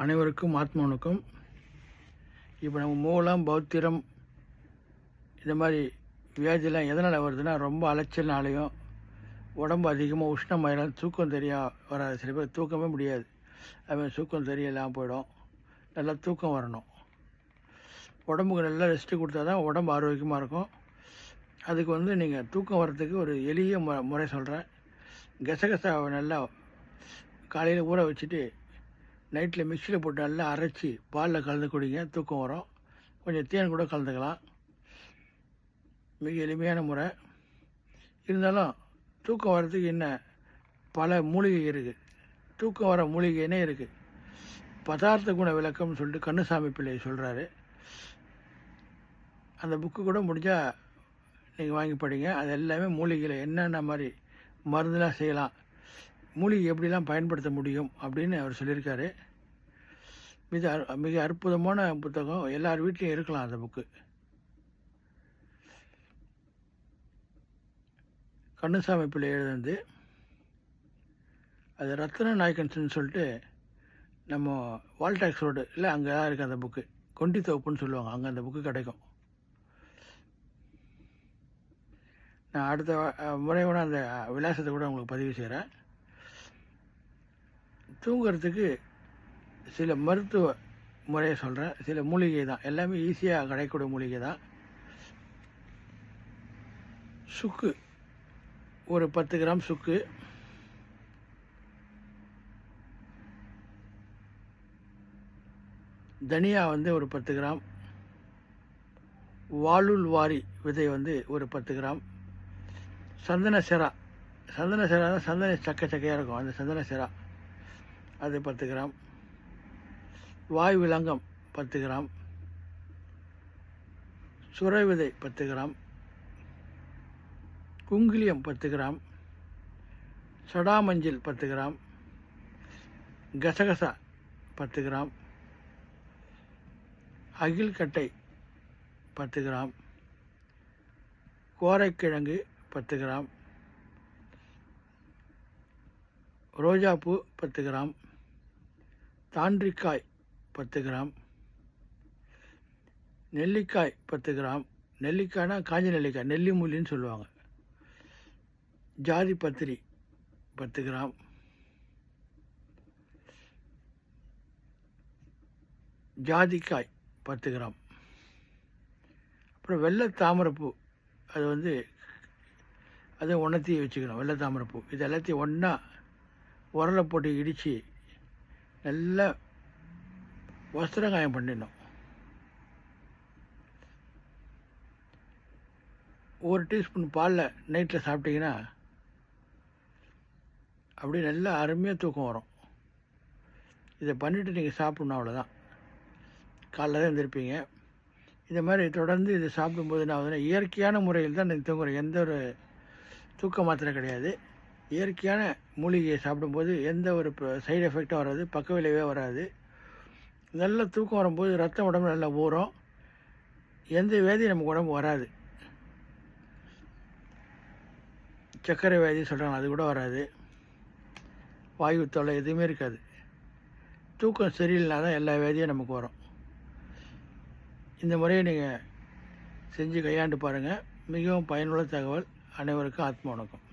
அனைவருக்கும் ஆத்மனுக்கும் இப்போ நம்ம மூலம் பௌத்திரம் இந்த மாதிரி வியாதிலாம் எதனால் வருதுன்னா ரொம்ப அலைச்சல்னாலையும் உடம்பு அதிகமாக உஷ்ணமாயிடும் தூக்கம் தெரியா வராது. சில பேர் தூக்கமே முடியாது. அதுமாதிரி தூக்கம் தெரியலாம் போயிடும். நல்லா தூக்கம் வரணும். உடம்புக்கு நல்லா ரெஸ்ட்டு கொடுத்தா தான் உடம்பு ஆரோக்கியமாக இருக்கும். அதுக்கு வந்து நீங்கள் தூக்கம் வர்றதுக்கு ஒரு எளிய முறை சொல்கிறேன் கசகசாவை நல்லா காலையில் ஊற வச்சுட்டு நைட்டில் மிக்சியில் போட்டு நல்லா அரைச்சி பாலில் கலந்து குடிங்க தூக்கம் வரும். கொஞ்சம் தேன் கூட கலந்துக்கலாம். மிக எளிமையான முறை. இருந்தாலும் தூக்கம் வர்றதுக்கு என்ன? பல மூலிகை இருக்குது தூக்கம் வர மூலிகைனே இருக்குது பதார்த்த குண விளக்கம்னு சொல்லிட்டு கண்ணுசாமி பிள்ளை சொல்கிறாரு அந்த புக்கு கூட முடிஞ்சால் நீங்கள் வாங்கி படிங்க. அது எல்லாமே மூலிகையில் என்னென்ன மாதிரி மருந்துலாம் செய்யலாம். மூலிகை எப்படிலாம் பயன்படுத்த முடியும் அப்படின்னு அவர் சொல்லியிருக்காரு. மிக மிக அற்புதமான புத்தகம். எல்லார் வீட்லேயும் இருக்கலாம் அந்த புக்கு. கண்ணுசாமி பிள்ளை எழுதுனது. அது ரத்ன நாயக்கன்ஸ்னு சொல்லிட்டு நம்ம வால்டாக்ஸ் ரோடு இல்லை அங்கே தான் இருக்குது அந்த புக்கு. கொண்டி தோப்புன்னு சொல்லுவாங்க. அங்கே அந்த புக்கு கிடைக்கும். நான் அடுத்த முறை கூட அந்த விலாசத்தை கூட உங்களுக்கு பதிவு செய்கிறேன் தூங்குறதுக்கு சில மருத்துவ முறையை சொல்கிறேன் சில மூலிகை தான். எல்லாமே ஈஸியாக கிடைக்கக்கூடிய மூலிகை தான். சுக்கு. ஒரு பத்து கிராம் சுக்கு. தனியா வந்து ஒரு பத்து கிராம். வாலுல் வாரி விதை வந்து ஒரு பத்து கிராம். சந்தன சிரா. சந்தன சிரா தான் சந்தன சக்க சக்கையாக இருக்கும். அந்த சந்தன சிரா. அது பத்து கிராம். வாய் விலங்கம் பத்து கிராம். சுரை விதை பத்து கிராம். குங்கிலியம் பத்து கிராம். சடாமஞ்சள் பத்து கிராம். கசகசா பத்து கிராம். அகில்கட்டை பத்து கிராம். கோரைக்கிழங்கு பத்து கிராம். ரோஜாப்பூ பத்து கிராம். தாண்டிக்காய் பத்து கிராம். நெல்லிக்காய் பத்து கிராம். நெல்லிக்காய்னா காஞ்ச நெல்லிக்காய் நெல்லி சொல்லுவாங்க. ஜாதி பத்திரி பத்து கிராம். ஜாதிக்காய் பத்து கிராம். அப்புறம் வெள்ளை தாமரைப்பூ அது வந்து அதை உணர்த்தி வச்சுக்கணும் வெள்ளை தாமரைப்பூ. இது எல்லாத்தையும் ஒன்றா உரலை போட்டு இடித்து நல்லா வஸ்திரகாயம் பண்ணிடணும். ஒரு டீஸ்பூன் பாலில் நைட்டில் சாப்பிட்டீங்கன்னா அப்படியே நல்லா அருமையாக தூக்கம் வரும். இதை பண்ணிவிட்டு நீங்கள் சாப்பிட்ணும் அவ்வளோதான் காலைல தான் எழுந்திருப்பீங்க. இந்த மாதிரி தொடர்ந்து இதை சாப்பிடும்போது நான் ஆகுதுன்னா இயற்கையான முறையில் தான் நீங்கள் தூங்குறோம் எந்த ஒரு தூக்க மாத்திரை கிடையாது. இயற்கையான மூலிகையை சாப்பிடும்போது எந்த ஒரு சைடு எஃபெக்டும் வராது பக்க விளைவே வராது. நல்ல தூக்கம் வரும்போது ரத்தம் உடம்பு நல்லா ஊறும். எந்த வியாதியும் நமக்கு உடம்பு வராது. சர்க்கரை வியாதி சொல்கிறாங்க அது கூட வராது. வாயு தொல்லை எதுவுமே இருக்காது. தூக்கம் சரியில்லைனா தான் எல்லா வியாதியும் நமக்கு வரும். இந்த முறையை நீங்கள் செஞ்சு கையாண்டு பாருங்கள் மிகவும் பயனுள்ள தகவல். அனைவருக்கும் ஆத்ம வணக்கம்.